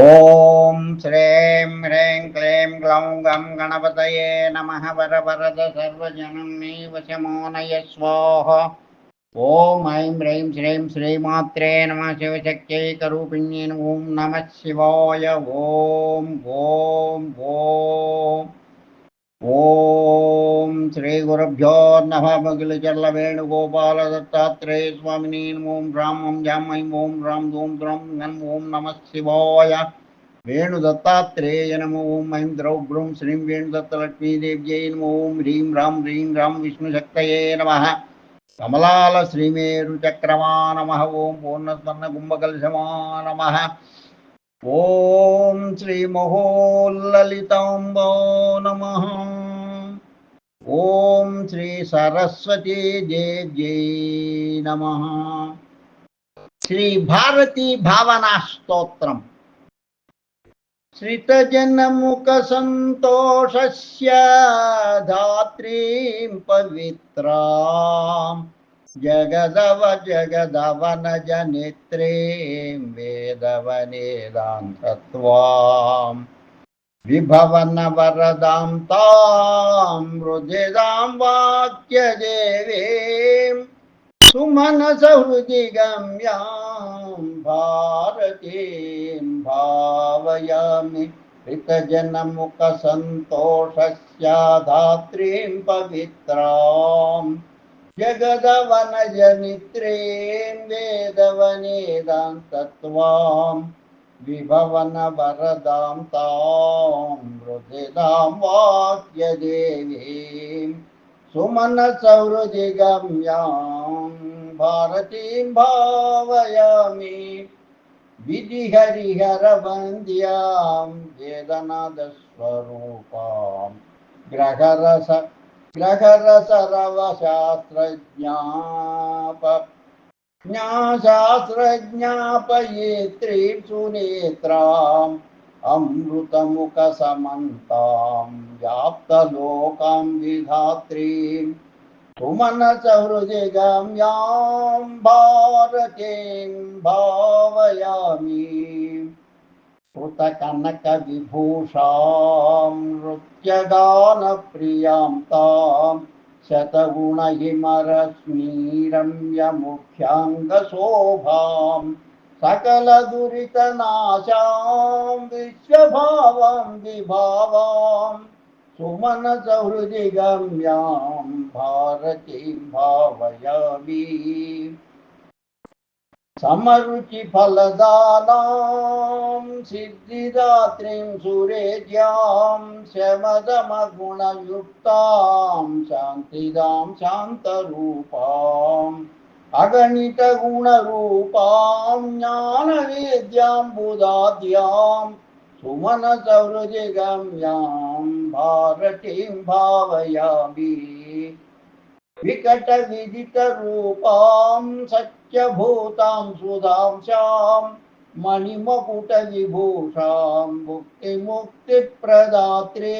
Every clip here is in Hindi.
ॐ श्रीं ह्रीं क्लीं ग्लौं गं गणपतये नमः वरवरद सर्वजनमेव शमोनय स्वाहा ॐ ऐं ह्रीं श्रीं श्रीमात्रे नमः शिवशक्त्यैकरूपिण्ये ॐ नमः शिवाय। ॐ ॐ ॐ ఓం శ్రీ గురుభ్యో నమ మగిలిచర్ల వేణుగోపాల దత్తాత్రేయ స్వామిని ఓం రామ్ ఓం జాం ఐం ఓం రామ్ ఓం ద్రం నన్ ఓం నమ శివాయ వేణు దత్తాత్రేయ నమ ఓం ఐం ద్రౌ బ్రూం శ్రీం వేణు దత్తలక్ష్మీదేవ్యై నమ ఓం హ్రీం రాం హ్రీం రాం విష్ణుశక్తయే నమ కమలాల శ్రీమేరు చక్రమా ॐ श्रीसरस्वती जय जय नमः। श्रीभारती भावनास्तोत्रम् श्रितजनमुखसन्तोषस्य धात्री पवित्र जगदव जगदवनजनेत्रीं वेदवनेदान्तत्वाम् विभवनवरदां तां मृजदां वाक्यदेवें सुमनसहृदिगम्यां भारतीं भावयामि ऋतजनमुखसन्तोषस्याधात्रीं पवित्रां जगदवनजनित्रीं वेदवनेदान्तत्वाम् विभवनवरदां तां मृदिदां वाक्यदेवीं। सुमनसौहृदिगम्यां भारतीं भावयामि। विधिहरिहरवन्द्यां वेदनादस्वरूपां ग्रहरस ग्रहरसरवशास्त्रज्ञाप ज्ञाशास्त्रज्ञापयेत्रीं सुनेत्राम् अमृतमुखसमन्तां व्याप्तलोकां विधात्रीं सुमनसहृदिगम्यां भारतीं भावयामि। कृतकनकविभूषां नृत्यगानप्रियाँ तां शतगुणहिमरश्मीरम्यमुख्याङ्गशोभां सकलदुरितनाशां विश्वभावां विभावां सुमनसहृदिगम्यां भारतीं भावयामि समरुचिफलदानां सिद्धिदात्रीं सुरेज्यां शमदमगुणयुक्तां शान्तिदां शान्तरूपाम् अगणितगुणरूपां ज्ञानवेद्यां बुधाद्यां सुमनसहृदिगम्यां भारतीं भावयामि विकटविदितरूपां सत्यभूतां सुधांशां मणिमकुटविभूषां मुक्तिमुक्तिप्रदात्रे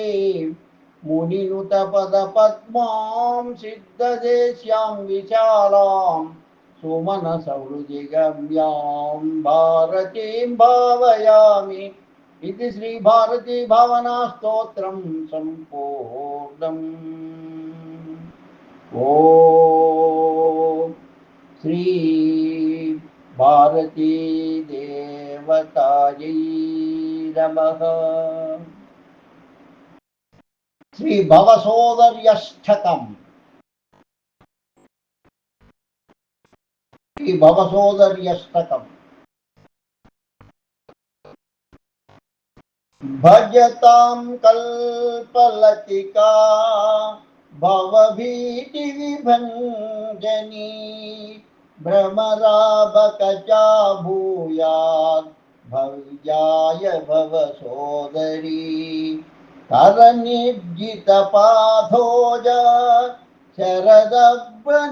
मुनिनुतपदपद्मां सिद्धदेश्यां विशालां सुमनसौहृदिगम्यां भारतीं भावयामि। इति सम्पूर्णम्। श्रीभारती देवतायै नमः। श्रीभवसोदर्य श्रीभवसोदर्यष्टकम् भजतां कल्पलतिका भवभीतिविभञ्जनी। भ्रमराबकचा भूयात् भव्याय भवसोदरी करनिर्जितपाथोज शरदब्रनिभाम्बरा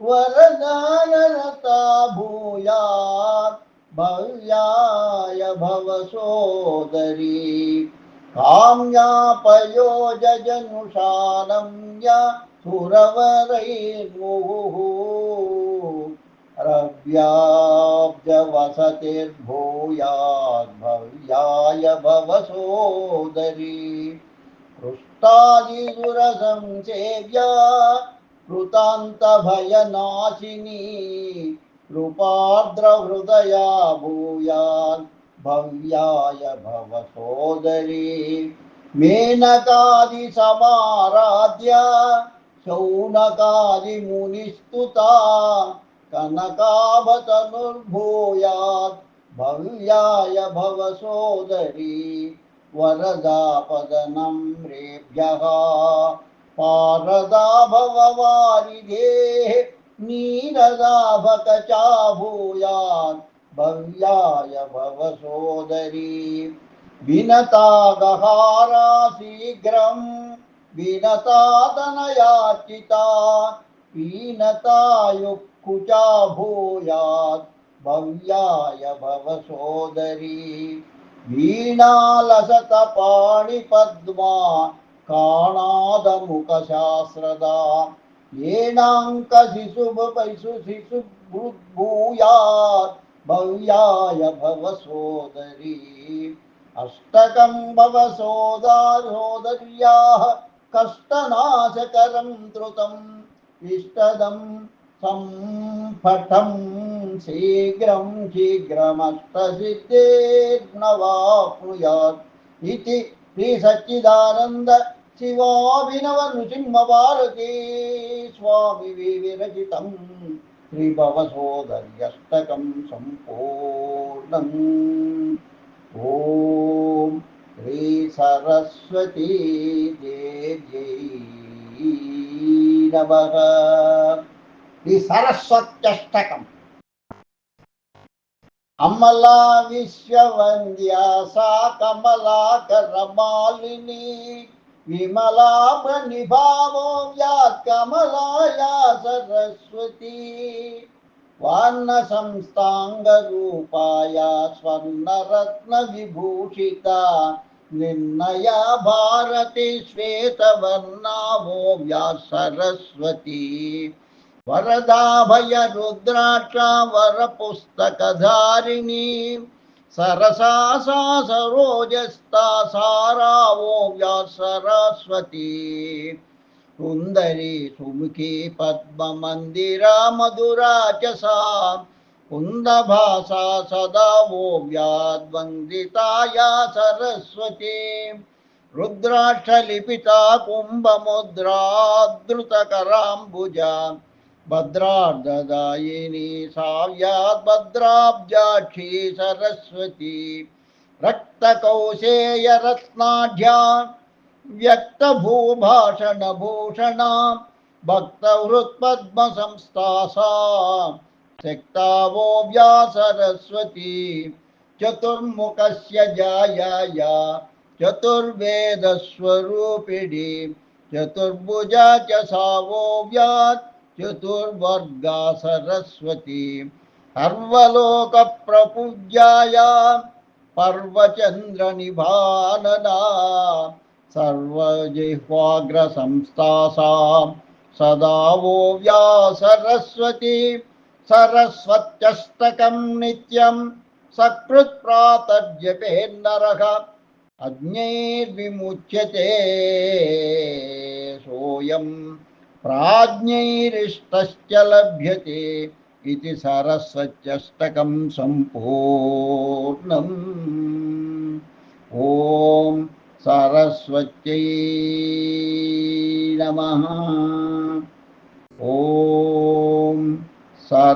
वरदानरता भूयात् भव्याय भवसोदरी काम्यापयोजनुषानं या सुरवरैर्मुहुः रव्या भुवनाब्जवसतिर्भूयात् भव्याय भव सोदरी पृष्ठादिदुरसंसेव्या कृतान्तभयनाशिनी। कृपार्द्रहृदया भूयात् भव्याय भव सोदरी मेनकादिसमाराध्या शौनकादिमुनिस्तुता कनकाभतनुर्भूयात् भव्याय भव सोदरी वरदापदनम्रेभ्यः पारदा भववारिधेः नीरदाभकचा भूयात् भव्याय भव सोदरी विनतागहारा शीघ्रं विनतातनयाचिता पीनतायुक्कुचा भूयात् भव्याय भव सोदरी वीणालसतपाणिपद्मा, काणादमुखशास्त्रदा। येनाङ्कशिशुभैषु शिशुभूयात् भव्याय भव सोदरी अष्टकं भव सोदा सोदर्याः कष्टनाशकरं द्रुतम् इष्टदं सम्पटं शीघ्रं शीघ्रमष्टसिद्धेर्नवाप्नुयात् इति श्रीसच्चिदानन्द शिवाभिनवनृसिंहभारती स्वामि विरचितं श्रीभवसोदर्यष्टकं सम्पूर्णम् ॐ श्रीसरस्वती देव्यै नमः श्रीसरस्वत्यष्टकम् अमला विश्ववन्द्या सा कमलाकरमालिनी विमलाभनिभावो व्यात् कमलाया सरस्वती वान्नसंस्थाङ्गरूपाया स्वर्णरत्नविभूषिता निर्णया भारती श्वेतवर्णावो व्या सरस्वती। वरदाभय रुद्राक्षा वरपुस्तकधारिणी सरसा सा सरोजस्ता सारावो व्या सरस्वती। सुन्दरी सुमुखी पद्ममन्दिरा मधुरा च सा कुन्दभासा सदा वो व्याद्वन्दिता या सरस्वती। रुद्राक्षलिपिता कुम्भमुद्रादृतकराम्बुजा भद्रार्धदायिनी साव्यात् भद्राब्जाक्षी सरस्वती। रक्तकौशेयरत्नाढ्या व्यक्तभूभाषणभूषणा। भक्तहृत्पद्मसंस्था त्यक्तावो व्या सरस्वती चतुर्मुखस्य जायाया। चतुर्वेदस्वरूपिणी। चतुर्भुजा च सावो व्यात्। चतुर्वर्गा सरस्वती सर्वलोकप्रपूज्याया। पर्वचन्द्रनिभानना। सर्वजिह्वाग्रसंस्था सदा वो व्या सरस्वती సరస్వత్యష్టకం నిత్యం సకృత్ ప్రాతర్జపేన్నరః అజ్ఞైర్విముచ్యతే సోయం ప్రాజ్ఞైరిష్టశ్చ లభ్యతే ఇది సరస్వత్యష్టకం సంపూర్ణం. ఓం సరస్వత్యై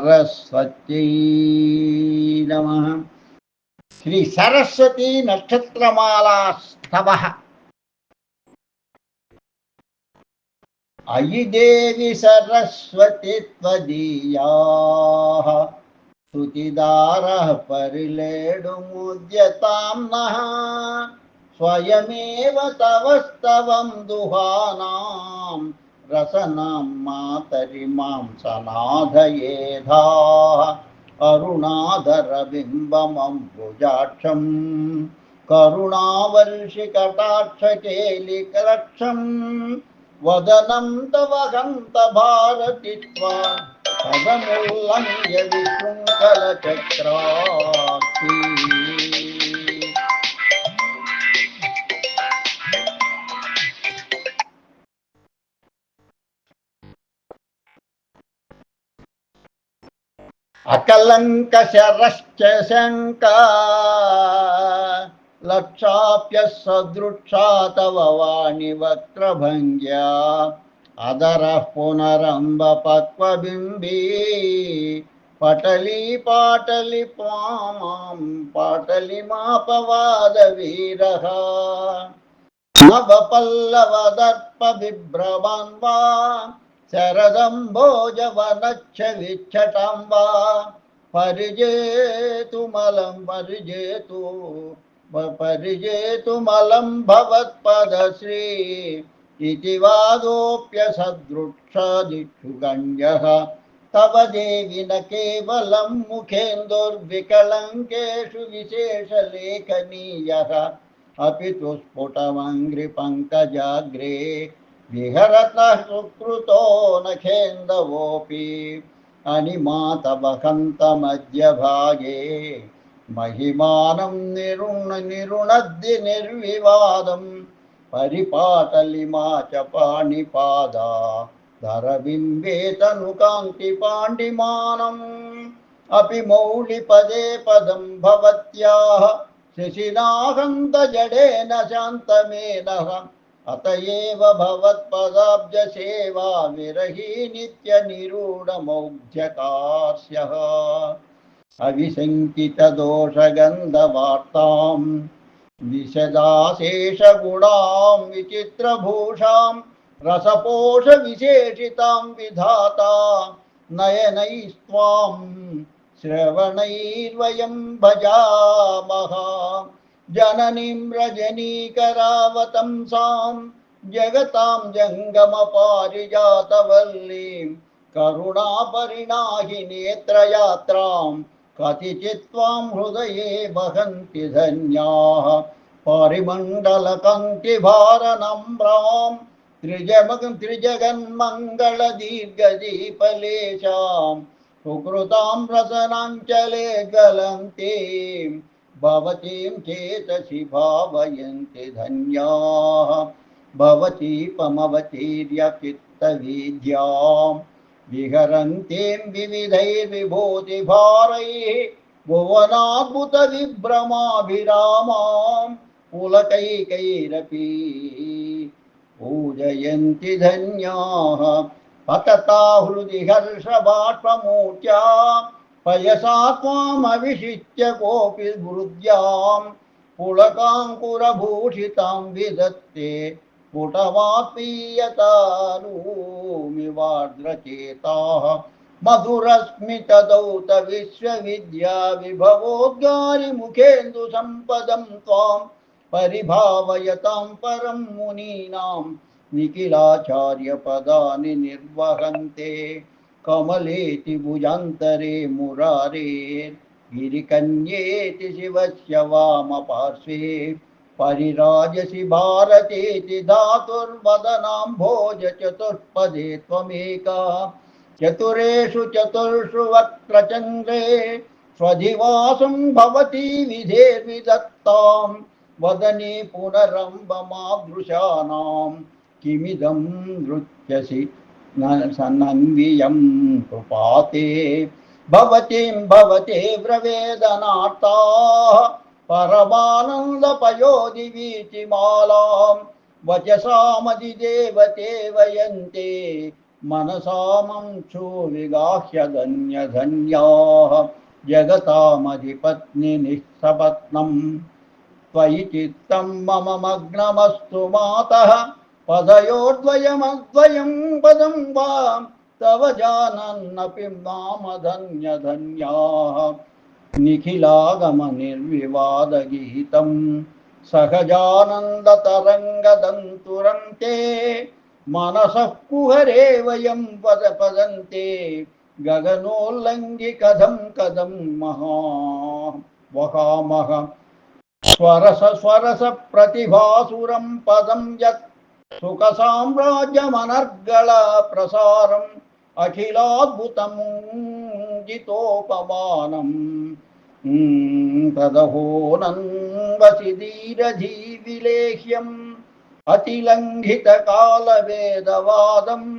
सरस्वती नमः। श्री सरस्वती नक्षत्रमाला अयि देवी सरस्वती त्वदीयाः। श्रुतिदारः परिलेडुमुद्यतां नः। स्वयमेव तवस्तवं दुहानाम्। रसनां मातरिमांसनाधयेधाः अरुणाधरबिम्बमम्बुजाक्षम् करुणावर्षिकटाक्षकेलिकलक्षम् वदनं तव हन्त भारति त्वा पदमुल्लङ्घ्य विशृङ्खलचक्राक्षी అకలంక శరశ్చ లక్షాప్య సదృక్షా తవ వాణి వక్రభంగ్యా అదర పునరంబ పక్వబింబీ పటలి పాటలి పామాం పాటలి మాపవాద వీర నవ పల్లవ దర్ప విభ్రవాన్వా शरदम्भोजवनच्छविच्छटं वा। परिजेतुमलं परिजेतु परिजेतुमलं भवत्पदश्री। इति वादोऽप्यसदृक्षादिक्षुगञ्जः तव देवि न केवलं मुखेन्दुर्विकलङ्केषु विशेषलेखनीयः। अपि तु स्फुटमङ्घ्रिपङ्कजाग्रे विहरतः सुकृतो नखेन्दवोऽपि अनिमातबहन्तमध्यभागे महिमानं निरुण निरुणद्य निर्विवादं परिपाटलिमा च पाणिपादा धरबिम्बेतनुकान्तिपाण्डिमानम् अपि मौलिपदे पदं भवत्याः शिशिराहन्तजडेन शान्तमेनः अत एव भवत्पदाब्जसेवा विरही नित्यनिरूढमौग्ध्यकास्य अविशङ्कितदोषगन्धवार्तां विशदाशेषगुणां विचित्रभूषां रसपोषविशेषितां विधाता नयनैस्त्वां श्रवणैर्वयं भजामः। जननीं रजनीकरावतंसां जगतां जङ्गमपारिजातवल्लीं करुणापरिणाहि नेत्रयात्रां कतिचित् त्वां हृदये वहन्ति धन्याः पारिमण्डलकङ्किभारनम्रां त्रिजमग त्रिजगन्मङ्गलदीर्घदीपलेशां सुकृतां रसनाञ्चले ज्वलन्तीं भवतीं चेतसि भावयन्ति धन्याः भवतीपमवतीर्यचित्तवीद्याम् विहरन्तीं विविधैर्विभूतिभारैः भुवनाद्भुतविभ्रमाभिरामां पुलकैकैरपि पूजयन्ति धन्याः पतता हृदि हर्षबाष्पमूर्त्या पयसा त्वामविषिच्य कोऽपि हृद्यां पुलकाङ्कुरभूषितां विदत्ते स्फुटमात्मीयतारूमिवार्द्रचेताः मधुरस्मितदौत विश्वविद्या विभवोद्गारि मुखेन्दुसम्पदं त्वां परिभावयतां परं मुनीनां निखिलाचार्यपदानि निर्वहन्ते। कमलेति भुजान्तरे मुरारेर् गिरिकन्येति शिवस्य वामपार्श्वे, परिराजसि भारतेति धातुर्वदनाम्भोज चतुष्पदे त्वमेका, चतुरेषु चतुर्षु वक्त्रचन्द्रे स्वधिवासं भवती विधेर्विदत्तां, वदने पुनरम्बमादृशानां किमिदं नृत्यसि सनन्वियं कृपाते भवतीं भवते व्रवेदनार्ताः परमानन्दपयोधिवीचिमालां वचसामधिदेवते वयन्ते मनसामंशो विगाह्य धन्यधन्याः जगतामधिपत्निनिः सपत्नम् त्वयि चित्तं मम मग्नमस्तु मातः पदयोर्द्वयमद्वयं पदं वा, तव जानन्नपि नाम धन्यधन्याः निखिलागमनिर्विवादगीतं सहजानन्दतरङ्गदन्तुरं ते मनसः कुहरे वयं पद पदन्ते गगनोल्लङ्घि कथं कथं महा। वहामः स्वरस स्वरस प्रतिभासुरं पदं यत् सुखसाम्राज्यमनर्गळ प्रसारम् अखिलाद्भुतमुञ्जितोपमानम् हम्म, तदहो नन्वसि धीरधीविलेह्यम् अतिलङ्घितकालवेदवादम्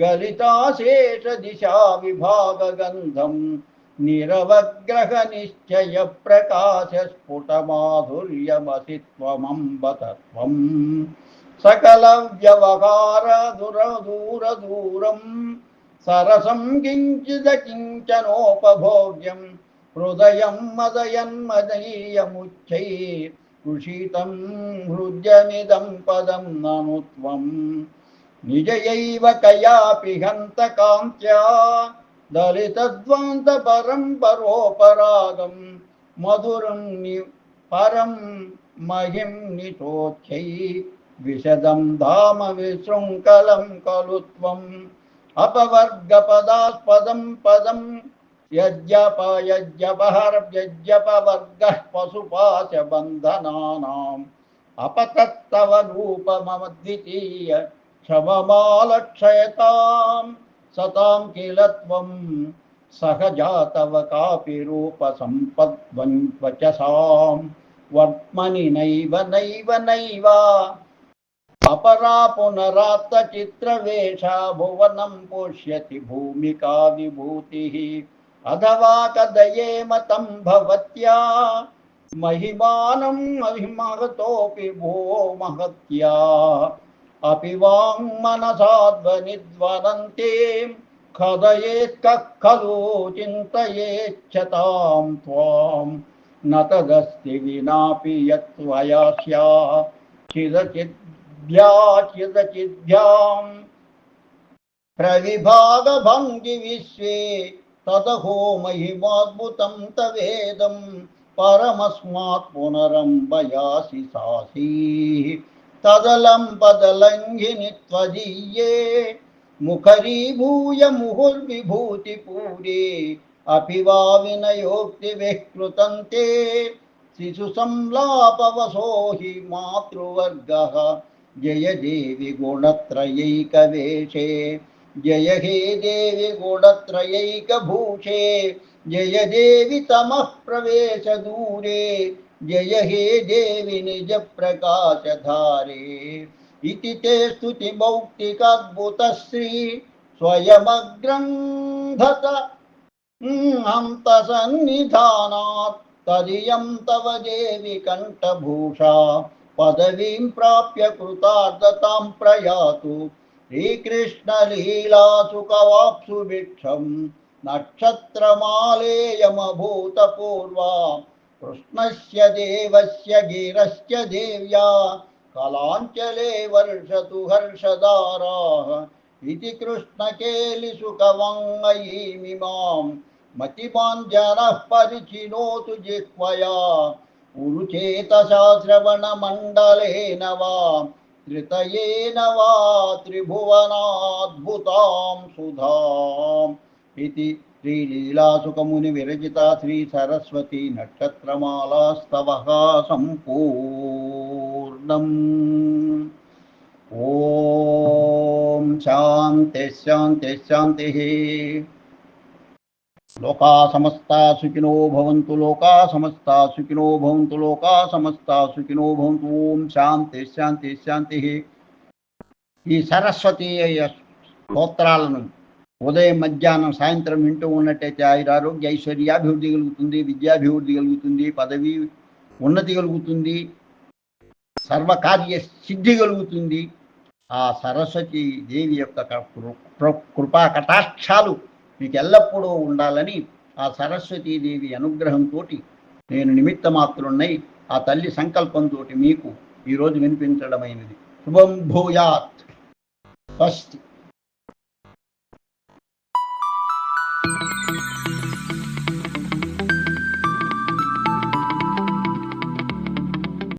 गलिताशेषदिशा विभागगन्धम् निरवग्रहनिश्चयप्रकाशस्फुटमाधुर्यमसि त्वमम्बतत्वम्। సకల వ్యవహార దుర దూర దూరం. సరసం కించిద కించనోపభోగ్యం. హృదయం మదయన్మదీయముచ్చై కృషితం హృద్యమిదం పదం నను త్వం నిజయైవ కయాపి హంత కాంత్యా దళితద్వాంత పరం పరోపరాగం. మధురం ని పరం మహిం నిటోచ్చై विशदम धाम विशृङ्खलं कलुत्वम् अपवर्गपदास्पदं पदं यज्जप यज्जपहर पशुपाच बंधना अपतत्तव द्वितीय क्षममालक्षयतां सतां किल सह सहजा तव कापि रूपसम्पद्वञ्वचसां वर्त्मनि नैव नैव, नैवा अपरा पुनरात चित्र वेशा भुवनं पोष्यति भूमिका विभूति अथवा कदये तं भवत्या? महिमानम् अभिमहतोपि भो महत्या अपि वां कदयेत् कः खलु चिन्तयेच्छतां त्वां। न तदस्ति विनापि यत्त्वया स्या। चिदचित् चिदचिद्भ्यां प्रविभागभङ्गि विश्वे तदहो महिमाद्भुतं तवेदं परमस्मात् पुनरम्बयासि सासीः तदलं पदलङ्घिनि त्वदीये मुखरीभूय मुहुर्विभूतिपूरे अपि वा विनयोक्तिभिः कृतन्ते शिशुसंलापवसो हि मातृवर्गः जय देवि गुणत्रयैकवेशे, जय हे देवि गुणत्रयैकभूषे, जय देवि तमः प्रवेशदूरे जय हे देवि निजप्रकाशधारे इति ते स्तुतिमौक्तिकाद्भुतश्री स्वयमग्रन्थत। हन्तसन्निधानात् तदियं तव देवि कण्ठभूषा। पदवीं प्राप्य कृतार्थतां प्रयातु। श्रीकृष्णलीलासुकवाप्सु भिक्षं। नक्षत्रमालेयमभूतपूर्वा। कृष्णस्य देवस्य गिरश्च देव्या। कलाञ्चले वर्षतु हर्षदाराः इति कृष्णकेलिसुकवङ्मयीमिमां मतिमाञ्जनः परिचिनोतु जिह्वया उरुचेतशाश्रवणमण्डलेन वा धृतयेन वा त्रिभुवनाद्भुतां सुधाम्। इति श्रीलीलासुकमुनिविरचिता श्रीसरस्वतीनक्षत्रमालास्तवः सम्पूर्णम् ॐ शान्तिः शान्तिः शान्तिः। లోకా సమస్తా సుఖినో భవంతు లోకా సమస్తా సుఖినో భవంతు లోకా సమస్తా సుఖినో భవంతు. ఓం శాంతి శాంతి శాంతి. ఈ సరస్వతి స్తోత్రాలను ఉదయం మధ్యాహ్నం సాయంత్రం వింటూ ఉన్నట్టయితే ఆయురారోగ్య ఐశ్వర్యాభివృద్ధి కలుగుతుంది విద్యాభివృద్ధి కలుగుతుంది పదవి ఉన్నతి కలుగుతుంది సర్వకార్య సిద్ధి కలుగుతుంది. ఆ సరస్వతి దేవి యొక్క కృపా కటాక్షాలు మీకు ఎల్లప్పుడూ ఉండాలని ఆ సరస్వతీ దేవి అనుగ్రహంతో నేను నిమిత్త మాత్రున్నై ఆ తల్లి సంకల్పంతో మీకు ఈరోజు వినిపించడమైనది. శుభం భూయాత్. స్వస్తి.